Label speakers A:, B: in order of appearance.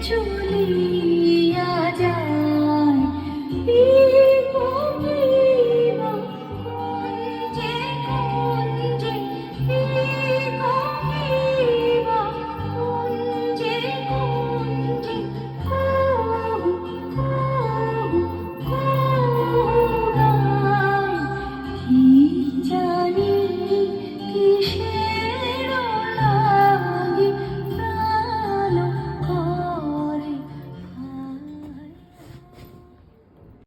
A: চলি